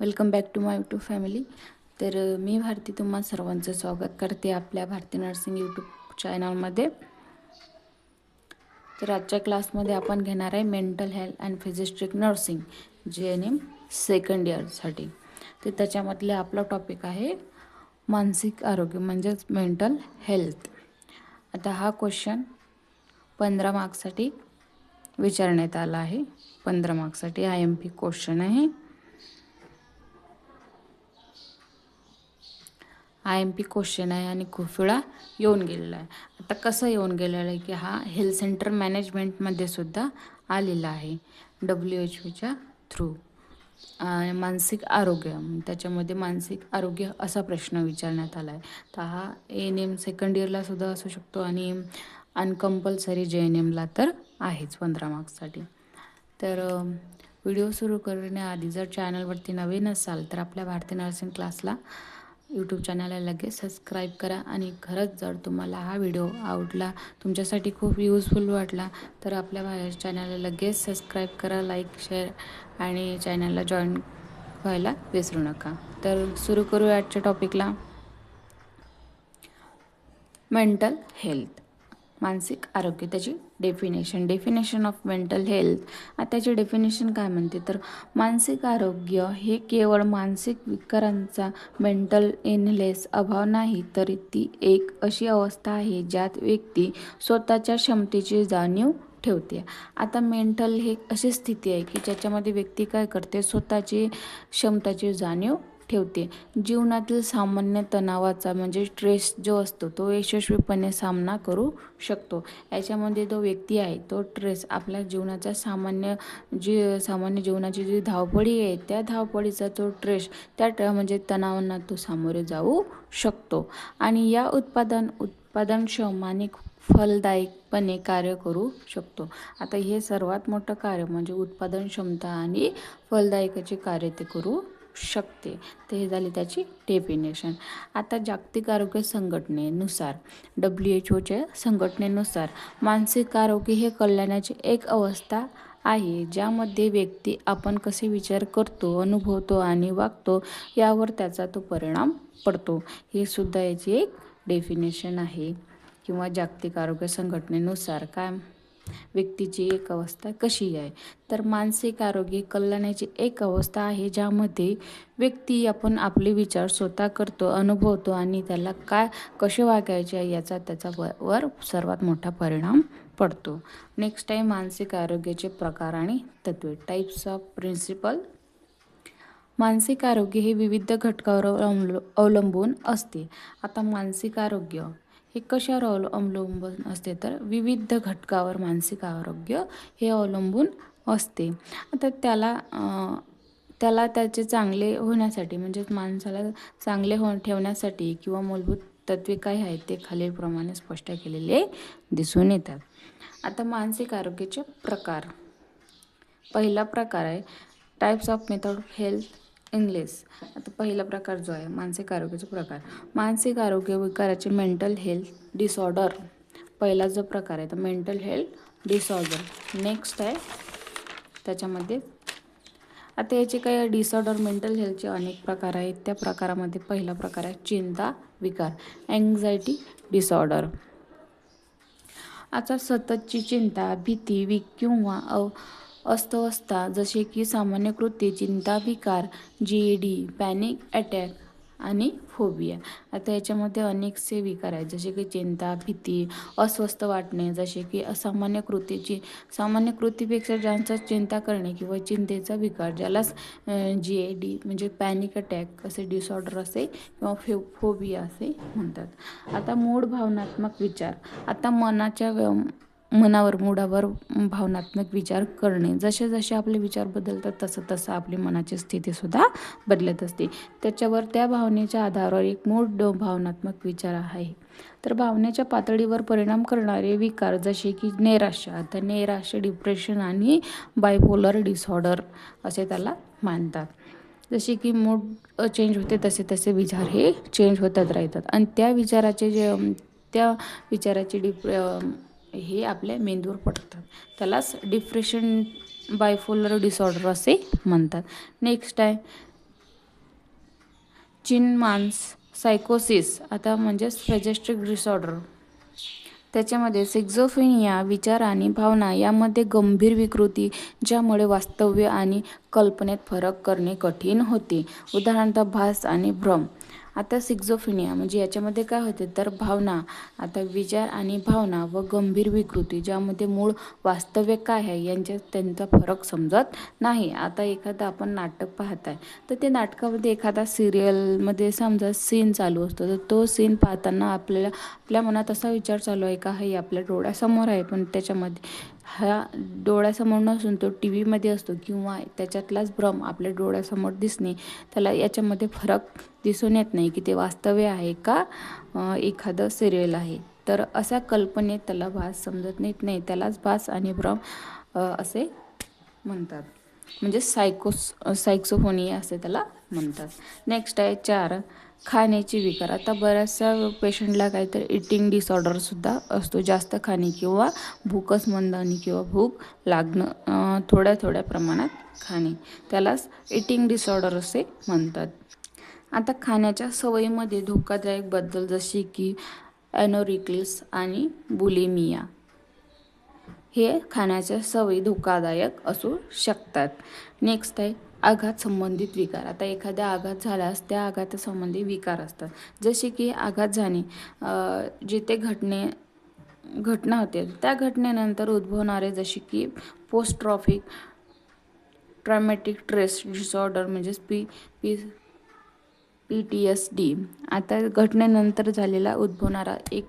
Welcome back to my YouTube family तर मी भारती तुम्हा सर्वांचं स्वागत करते आपल्या भारती नर्सिंग यूट्यूब चॅनलमध्ये तर आजच्या क्लासमध्ये आपण घेणार आहे mental health and psychiatric nursing J N M second इयरसाठी तर त्याच्यामधले आपला टॉपिक आहे मानसिक आरोग्य म्हणजेच मेंटल हेल्थ आता हा क्वेश्चन पंधरा मार्क्ससाठी विचारण्यात आला आहे. पंधरा मार्क्ससाठी आय एम पी क्वेश्चन आहे. आय एम पी क्वेश्चन आहे आणि खूप वेळा येऊन गेलेला आहे. आता कसं येऊन गेलेलं आहे की हा हेल्थ सेंटर मॅनेजमेंटमध्ये सुद्धा आलेला आहे डब्ल्यू एच ओच्या थ्रू मानसिक आरोग्य त्याच्यामध्ये मानसिक आरोग्य असा प्रश्न विचारण्यात आला आहे. तर हा एन एम सेकंड इयरला सुद्धा असू शकतो आणि अनकम्पल्सरी जे एन एमला तर आहेच पंधरा मार्क्ससाठी तर व्हिडिओ सुरू करण्याआधी जर चॅनलवरती नवीन असाल तर आपल्या भारतीय नर्सिंग क्लासला यूट्यूब चॅनलला लगेच सबस्क्राईब करा आणि खरंच जर तुम्हाला हा व्हिडिओ आवडला तुमच्यासाठी खूप युजफुल वाटला तर आपल्या चॅनलला लगेच सबस्क्राईब करा लाईक शेअर आणि चॅनलला जॉईन व्हायला विसरू नका. तर सुरू करू आजच्या टॉपिकला मेंटल हेल्थ मानसिक आरोग्य त्याची definition definition of mental health त्याचे डेफिनेशन काय म्हणते? तर मानसिक आरोग्य हे केवळ मानसिक विकारांचा मेंटल इनलेस अभाव नाही तर ती एक अशी अवस्था आहे ज्यात व्यक्ती स्वतःच्या क्षमतेची जाणीव ठेवते. आता मेंटल हे अशी स्थिती आहे की ज्याच्यामध्ये व्यक्ती काय करते? स्वतःची क्षमताची जाणीव ठेवते. जीवनातील सामान्य तणावाचा म्हणजे स्ट्रेस जो असतो तो यशस्वीपणे सामना करू शकतो. याच्यामध्ये जो व्यक्ती आहे तो स्ट्रेस आपल्या जीवनाचा सामान्य जी सामान्य जीवनाची जी धावपळी आहे त्या धावपळीचा तो स्ट्रेस त्या म्हणजे तणावांना तो सामोरे जाऊ शकतो. आणि या उत्पादन उत्पादनक्षम आणि फलदायकपणे कार्य करू शकतो. आता हे सर्वात मोठं कार्य म्हणजे उत्पादन क्षमता आणि फलदायकाचे कार्य ते करू शकते. तर हे झाली त्याची डेफिनेशन आता जागतिक आरोग्य संघटनेनुसार डब्ल्यू एच ओच्या संघटनेनुसार मानसिक आरोग्य हे कल्याणाची एक अवस्था आहे ज्यामध्ये व्यक्ती आपण कसे विचार करतो अनुभवतो आणि वागतो यावर त्याचा तो परिणाम पडतो. हे सुद्धा याची एक डेफिनेशन आहे. किंवा जागतिक आरोग्य संघटनेनुसार काय व्यक्तीची एक अवस्था कशी आहे? तर मानसिक आरोग्य कल्याणाची एक अवस्था आहे ज्यामध्ये व्यक्ती आपण आपले विचार स्वतः करतो अनुभवतो आणि त्याला काय कसे वागायचे आहे याचा त्याचा वर सर्वात मोठा परिणाम पडतो. नेक्स्ट आहे मानसिक आरोग्याचे प्रकार आणि तत्वे. टाईप्स ऑफ प्रिन्सिपल मानसिक आरोग्य हे विविध घटकावर अवलंबून असते. आता मानसिक आरोग्य. हे कशावर अवल अवलंबून असते? तर विविध घटकावर मानसिक आरोग्य हे अवलंबून असते. आता त्याला त्याला त्याचे चांगले होण्यासाठी म्हणजेच माणसाला चांगले हो ठेवण्यासाठी किंवा मूलभूत तत्वे काय आहेत ते खालीलप्रमाणे स्पष्ट केलेले दिसून येतात. आता मानसिक आरोग्याचे प्रकार. पहिला प्रकार आहे types of method health English. आता पहिला प्रकार जो आहे मानसिक आरोग्याचा प्रकार. मानसिक आरोग्य विकाराचे मेंटल हेल्थ डिसऑर्डर पहिला जो प्रकार आहे तर मेंटल हेल्थ डिसऑर्डर नेक्स्ट आहे त्याच्यामध्ये. आता याचे काही डिसऑर्डर मेंटल हेल्थचे अनेक प्रकार आहेत. त्या प्रकारामध्ये पहिला प्रकार आहे चिंता विकार. अँझायटी डिसऑर्डर आता सततची चिंता भीती विक किंवा अव अस्वस्थता जसे की सामान्य कृती चिंता विकार G A D panic attack आणि फोबिया आता याच्यामध्ये अनेकसे विकार आहेत जसे की चिंता भीती अस्वस्थ वाटणे जसे की असामान्य कृतीची सामान्य कृतीपेक्षा ज्यांचा चिंता करणे किंवा चिंतेचा विकार ज्याला जी ए डी म्हणजे पॅनिक अटॅक असे डिसऑर्डर असे किंवा फे फोबिया असे म्हणतात. आता मूळ भावनात्मक विचार. आता मनाच्या मनावर मुडावर भावनात्मक विचार करणे. जसे जसे आपले विचार बदलतात तसं तसं आपली मनाची स्थितीसुद्धा बदलत असते. त्याच्यावर त्या भावनेच्या आधारावर एक मूड भावनात्मक विचार आहे. तर भावनेच्या पातळीवर परिणाम करणारे विकार जसे की नैराश्य. तर नैराश्य डिप्रेशन आणि बायपोलर डिसऑर्डर असे त्याला मानतात. जसे की मूड चेंज होते तसे तसे विचार हे चेंज होतात राहतात. आणि त्या विचाराचे जे त्या विचाराचे डिप्रे हे आपल्या मेंदूवर पडतात. त्यालाच डिप्रेशन बायफोलर डिसऑर्डर असे म्हणतात. नेक्स्ट आहे चिनमान्स सायकोसिस आता म्हणजेच स्पेजेस्टिक डिसऑर्डर त्याच्यामध्ये सिक्झोफिनिया विचार आणि भावना यामध्ये गंभीर विकृती ज्यामुळे वास्तव्य आणि कल्पनेत फरक करणे कठीण होते. उदाहरणतः भास आणि भ्रम. आता सिक्झोफिनिया म्हणजे याच्यामध्ये काय होते तर भावना आता विचार आणि भावना व गंभीर विकृती ज्यामध्ये मूळ वास्तव्य काय आहे यांच्यात त्यांचा फरक समजत नाही. आता एखादं आपण नाटक पाहत आहे तर ते नाटकामध्ये एखादा सिरियलमध्ये समजा सीन चालू असतो तर तो सीन पाहताना आपल्याला आपल्या मनात असा विचार चालू आहे का हे आपल्या डोळ्यासमोर आहे पण त्याच्यामध्ये हा डोळ्यासमोर नसून तो टी व्हीमध्ये असतो किंवा त्याच्यातलाच भ्रम आपल्या डोळ्यासमोर दिसणे त्याला याच्यामध्ये फरक दिसून येत नाही की ते वास्तव्य आहे का एखादं सिरियल आहे. तर अशा कल्पनेत त्याला भास समजत नाहीत नाही त्यालाच भास आणि भ्रम असे म्हणतात. म्हणजे सायकोस सायक्सोफोनिया असे त्याला म्हणतात. नेक्स्ट आहे चार. खाण्याची विकार. आता बऱ्याचशा पेशंटला काहीतरी इटिंग डिसऑर्डरसुद्धा असतो. जास्त खाणे किंवा भूकच मंदावणी किंवा भूक लागणं थोड्या थोड्या प्रमाणात खाणे. त्यालाच इटिंग डिसऑर्डर असे म्हणतात. आता खाण्याच्या सवयीमध्ये धोकादायक बदल जसे की ॲनोरिक्लिस आणि बुलिमिया हे खाण्याच्या सवयी धोकादायक असू शकतात. नेक्स्ट आहे आघात संबंधित विकार. आता एखाद्या आघात झाल्यास त्या आघातासंबंधी विकार असतात. जसे की आघात झाले जिथे घटने घटना होते त्या घटनेनंतर उद्भवणारे जसे की post trophic traumatic stress disorder म्हणजेच P P P T S D. आता घटनेनंतर झालेला उद्भवणारा एक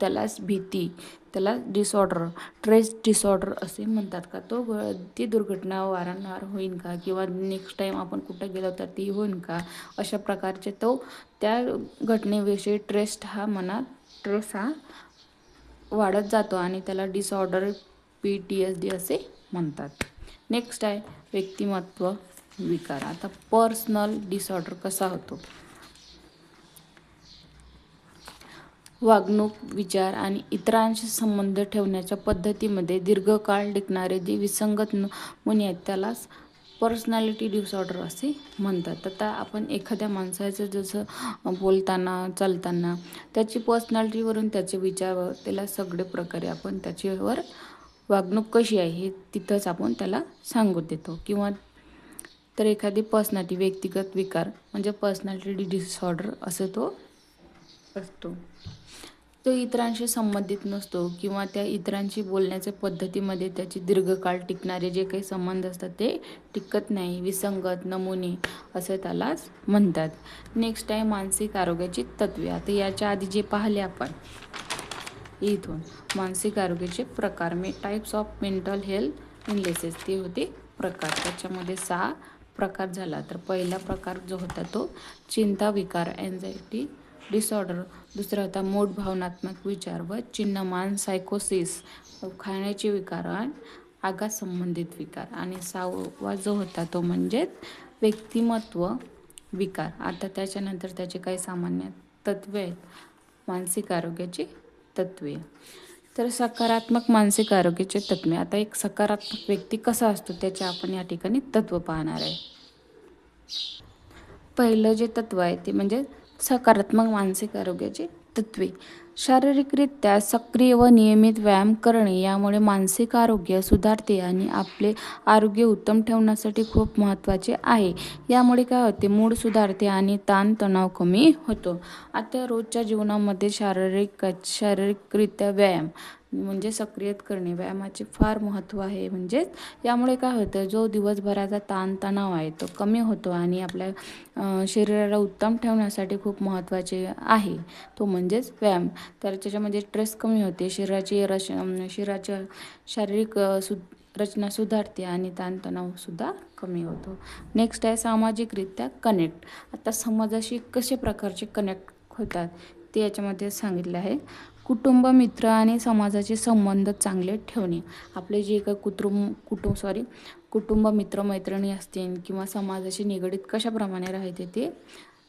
त्यालाच भीती त्याला डिसऑर्डर ट्रेस डिसऑर्डर असे म्हणतात का? तो ती दुर्घटना वारंवार होईन का? किंवा नेक्स्ट टाईम आपण कुठं गेलो तर ती होईन का? अशा प्रकारचे तो त्या घटनेविषयी ट्रेस्ट हा मनात ट्रेस हा वाढत जातो आणि त्याला disorder P T S D असे म्हणतात. नेक्स्ट आहे व्यक्तिमत्व विकार. आता पर्सनल डिसऑर्डर कसा होतो? वागणूक विचार आणि इतरांशी संबंध ठेवण्याच्या पद्धतीमध्ये दीर्घकाळ टिकणारे जे विसंगत नमुने आहेत त्यालाच पर्सनॅलिटी डिसऑर्डर असे म्हणतात. आता आपण एखाद्या माणसाचं जसं बोलताना चालताना त्याची पर्सनॅलिटीवरून त्याचे विचार त्याला सगळे प्रकारे आपण त्याच्यावर वागणूक कशी आहे हे तिथंच आपण त्याला सांगू देतो. किंवा तर एखादी पर्सनॅलिटी व्यक्तिगत विकार म्हणजे पर्सनॅलिटी डिसऑर्डर असं तो असतो. तो इतरांशी संबंधित नसतो किंवा त्या इतरांशी बोलण्याच्या पद्धतीमध्ये त्याची दीर्घकाळ टिकणारे जे काही संबंध असतात ते टिकत नाही विसंगत नमुने असं त्यालाच म्हणतात. नेक्स्ट आहे मानसिक आरोग्याची तत्वे. आता याच्या आधी जे पाहिले आपण इथून मानसिक आरोग्याचे प्रकार. May types of mental health इनलेसेस ते होते प्रकार. त्याच्यामध्ये सहा प्रकार झाला. तर पहिला प्रकार जो होता तो चिंता विकार एन्झायटी डिसऑर्डर दुसरा होता मूड भावनात्मक विचार व चिन्हमान सायकोसिस खाण्याचे विकार आघात संबंधित विकार आणि सहावा जो होता तो म्हणजेच व्यक्तिमत्व विकार. आता त्याच्यानंतर त्याचे काही सामान्य तत्वे आहेत. मानसिक आरोग्याची तत्वे. तर सकारात्मक मानसिक आरोग्याचे तत्वे. आता एक सकारात्मक व्यक्ती कसा असतो त्याचे आपण या ठिकाणी तत्व पाहणार आहे. पहिलं जे तत्व आहे ते म्हणजे सकारात्मक मानसिक आरोग्याची तत्वे. शारीरिकरित्या सक्रिय व नियमित व्यायाम करणे यामुळे मानसिक आरोग्य सुधारते आणि आपले आरोग्य उत्तम ठेवण्यासाठी खूप महत्त्वाचे आहे. यामुळे काय होते? मूड सुधारते आणि ताणतणाव कमी होतो. आता रोजच्या जीवनामध्ये शारीरिक शारीरिकरित्या व्यायाम म्हणजे सक्रियत करणे. व्यायामाचे फार महत्त्व आहे. म्हणजेच यामुळे काय होतं जो दिवसभराचा ताणतणाव आहे तो कमी होतो आणि आपल्या शरीराला उत्तम ठेवण्यासाठी खूप महत्त्वाचे आहे. तो म्हणजेच व्यायाम. तर त्याच्यामध्ये स्ट्रेस कमी होते. शरीराची रश शरीराच्या शारीरिक सु रचना सुधारते आणि ताणतणावसुद्धा कमी होतो. नेक्स्ट आहे सामाजिकरित्या कनेक्ट आता समाजाशी कसे प्रकारचे कनेक्ट होतात ते याच्यामध्ये सांगितले आहे. कुटुंब मित्र आणि समाजाचे संबंध चांगले ठेवणे. आपले जे काही कुटुंब कुटुंब सॉरी कुटुंब मित्रमैत्रिणी असतील किंवा समाजाशी निगडीत कशाप्रमाणे राहते ते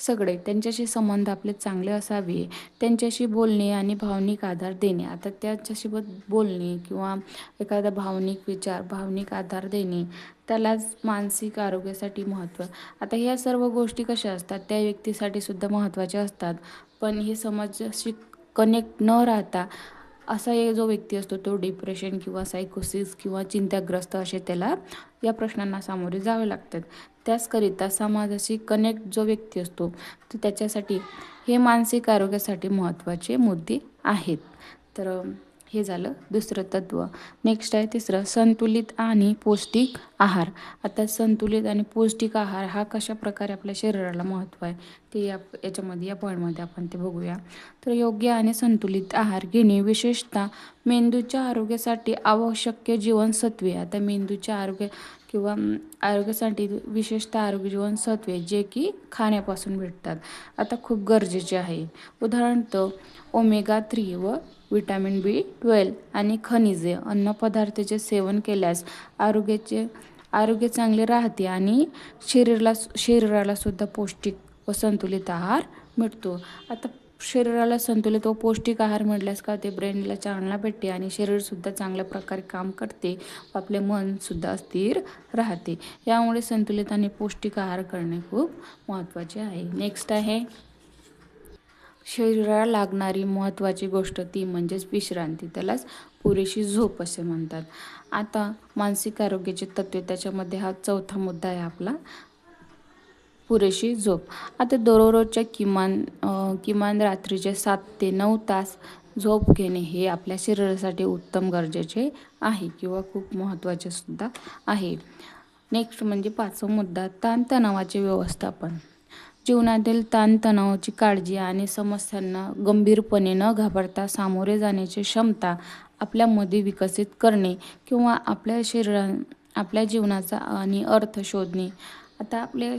सगळे त्यांच्याशी संबंध आपले चांगले असावे. त्यांच्याशी बोलणे आणि भावनिक आधार देणे. आता त्याच्यासोबत बोलणे किंवा एखादा भावनिक विचार भावनिक आधार देणे त्यालाच मानसिक आरोग्यासाठी महत्त्व आता ह्या सर्व गोष्टी कशा असतात? त्या व्यक्तीसाठी सुद्धा महत्त्वाच्या असतात. पण हे समाजाशी कनेक्ट न राहता असा एक जो व्यक्ती असतो तो डिप्रेशन किंवा सायकोसिस किंवा चिंताग्रस्त असे त्याला या प्रश्नांना सामोरे जावे लागतात. त्याचकरिता समाजाशी कनेक्ट जो व्यक्ती असतो तर त्याच्यासाठी हे मानसिक आरोग्यासाठी महत्त्वाचे मुद्दे आहेत. तर हे झालं दुसरं तत्त्व नेक्स्ट आहे तिसरं संतुलित आणि पौष्टिक आहार. आता संतुलित आणि पौष्टिक आहार हा कशा प्रकारे आपल्या शरीराला महत्त्व आहे ते या याच्यामध्ये या पॉईंटमध्ये आपण ते बघूया. तर योग्य आणि संतुलित आहार घेणे विशेषतः मेंदूच्या आरोग्यासाठी आवश्यक जीवनसत्वे आता मेंदूच्या आरोग्य किंवा आरोग्यासाठी विशेषतः आरोग्य जीवनसत्वे जे की खाण्यापासून भेटतात. आता खूप गरजेचे आहे. उदाहरणार्थ ओमेगा थ्री व विटॅमिन बी ट्वेल्व आणि खनिजे अन्नपदार्थाचे सेवन केल्यास आरोग्याचे आरोग्य चांगले राहते आणि शरीराला शरीरालासुद्धा पौष्टिक व संतुलित आहार मिळतो. आता शरीराला संतुलित व पौष्टिक आहार म्हटल्यास का ते ब्रेनला चालना भेटते आणि शरीरसुद्धा चांगल्या प्रकारे काम करते व आपले मनसुद्धा स्थिर राहते. यामुळे संतुलित आणि पौष्टिक आहार करणे खूप महत्त्वाचे आहे. नेक्स्ट आहे. शरीराला लागणारी महत्त्वाची गोष्ट ती म्हणजेच विश्रांती. त्यालाच पुरेशी झोप असे म्हणतात. आता मानसिक आरोग्याचे तत्त्वे त्याच्यामध्ये हा चौथा मुद्दा आहे आपला. पुरेशी झोप. आता दररोजच्या किमान किमान रात्रीचे सात ते नऊ तास झोप घेणे हे आपल्या शरीरासाठी उत्तम गरजेचे आहे किंवा खूप महत्त्वाचे सुद्धा आहे. नेक्स्ट म्हणजे पाचवा मुद्दा ताणतणावाचे व्यवस्थापन. जीवनातील ताणतणावाची काळजी आणि समस्यांना गंभीरपणे न घाबरता सामोरे जाण्याची क्षमता आपल्यामध्ये विकसित करणे किंवा आपल्या शरीरा आपल्या जीवनाचा आणि अर्थ शोधणे. आता आपल्या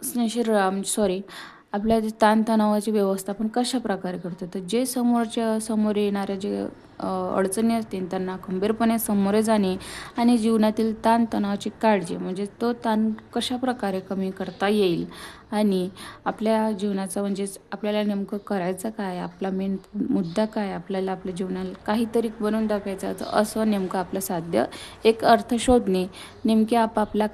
शरीरा सॉरी म्हणजे आपल्या जे ताणतणावाची व्यवस्थापन कशा प्रकारे करतो? तर जे समोरच्या समोर येणाऱ्या जे अडचणी असतील त्यांना खंबीरपणे सामोरे जाणे आणि जीवनातील ताणतणावाची काळजी म्हणजे तो ताण कशा प्रकारे कमी करता येईल आणि आपल्या जीवनाचं म्हणजेच आपल्याला नेमकं करायचं काय? आपला मेन मुद्दा काय? आपल्याला आपल्या जीवनाला काहीतरी बनवून दाखवायचं असं नेमकं आपलं साध्य एक अर्थ शोधणे नेमके आपापला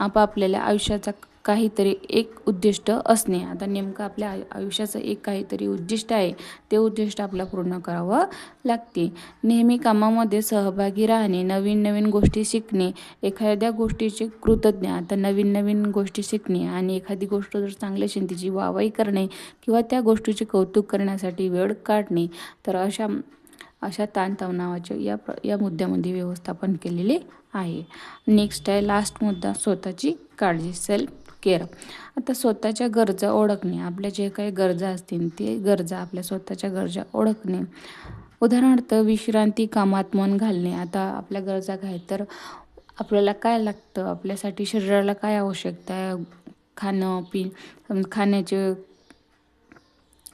आपापल्याला आयुष्याचा काहीतरी एक उद्दिष्ट असणे. आता नेमकं आपल्या आयुष्याचं एक काहीतरी उद्दिष्ट आहे ते उद्दिष्ट आपलं पूर्ण करावं लागते. नेहमी कामामध्ये सहभागी राहणे नवीन नवीन गोष्टी शिकणे एखाद्या गोष्टीचे कृतज्ञ आता नवीन नवीन गोष्टी शिकणे आणि एखादी गोष्ट जर चांगली असेल तिची वावाई करणे किंवा त्या गोष्टीचे कौतुक करण्यासाठी वेळ काढणे तर अशा अशा ताणतणावाचे या या मुद्द्यामध्ये व्यवस्थापन केलेले आहे. नेक्स्ट आहे लास्ट मुद्दा स्वतःची काळजी. सेल्फ केअर आता स्वतःच्या गरजा ओळखणे आपल्या जे काही गरजा असतील ते गरजा आपल्या स्वतःच्या गरजा ओळखणे. उदाहरणार्थ विश्रांती कामात मन घालणे. आता आपल्या गरजा काय तर आपल्याला काय लागतं? आपल्यासाठी शरीराला काय आवश्यकता आहे? खाणं पिण खाण्याचे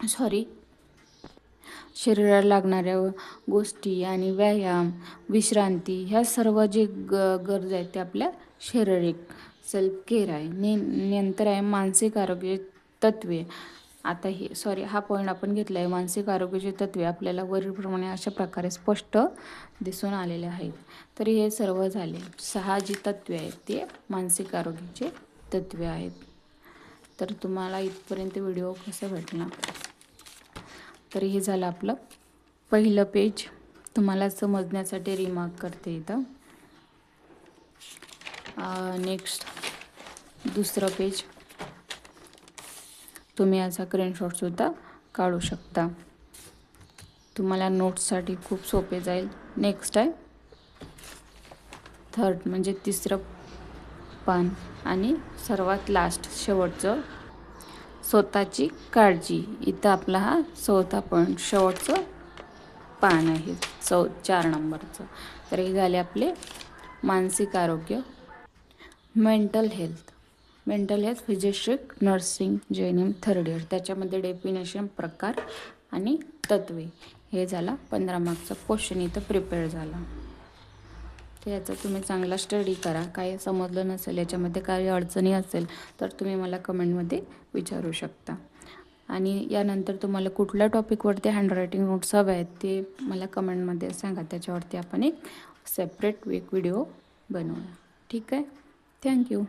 सॉरी शरीराला लागणाऱ्या गोष्टी आणि व्यायाम विश्रांती ह्या सर्व जे ग गरजा आहेत ते आपल्या शारीरिक सेल्फ केअर आहे. ने नंतर आहे मानसिक आरोग्य तत्वे. आता हे सॉरी हा पॉईंट आपण घेतला आहे मानसिक आरोग्याचे तत्वे आपल्याला वरीलप्रमाणे अशा प्रकारे स्पष्ट दिसून आलेले आहेत. तर हे सर्व झाले. सहा जी तत्वे आहेत ते मानसिक आरोग्याचे तत्वे आहेत. तर तुम्हाला इथपर्यंत व्हिडिओ कसा भेटला? तर हे झालं आपलं पहिलं पेज तुम्हाला समजण्यासाठी रिमार्क करते इथं. नेक्स्ट दुसरं पेज तुम्ही याचा स्क्रीनशॉटसुद्धा काढू शकता. तुम्हाला नोट्ससाठी खूप सोपे जाईल. नेक्स्ट आहे. थर्ड म्हणजे तिसरं पान. आणि सर्वात लास्ट शेवटचं स्वतःची काळजी. इथं आपला हा चौथा पण शेवटचं पान आहे. चौ चार नंबरचं तर हे झाले आपले मानसिक आरोग्य mental health. Mental health फिजिशिक nursing G N M third year. त्याच्यामध्ये डेफिनेशन प्रकार आणि तत्वे. हे झाला पंधरा मार्कचा क्वेश्चन. इथं प्रिपेअर झाला. तर याचा तुम्ही चांगला स्टडी करा. काय समजलं नसेल याच्यामध्ये काही अडचणी असेल तर तुम्ही मला कमेंटमध्ये विचारू शकता. आणि यानंतर तुम्हाला कुठल्या टॉपिकवरती हँडरायटिंग नोट्स हवे आहेत ते मला कमेंटमध्ये सांगा. त्याच्यावरती आपण एक सेपरेट एक व्हिडिओ बनवूया. ठीक आहे? Thank you.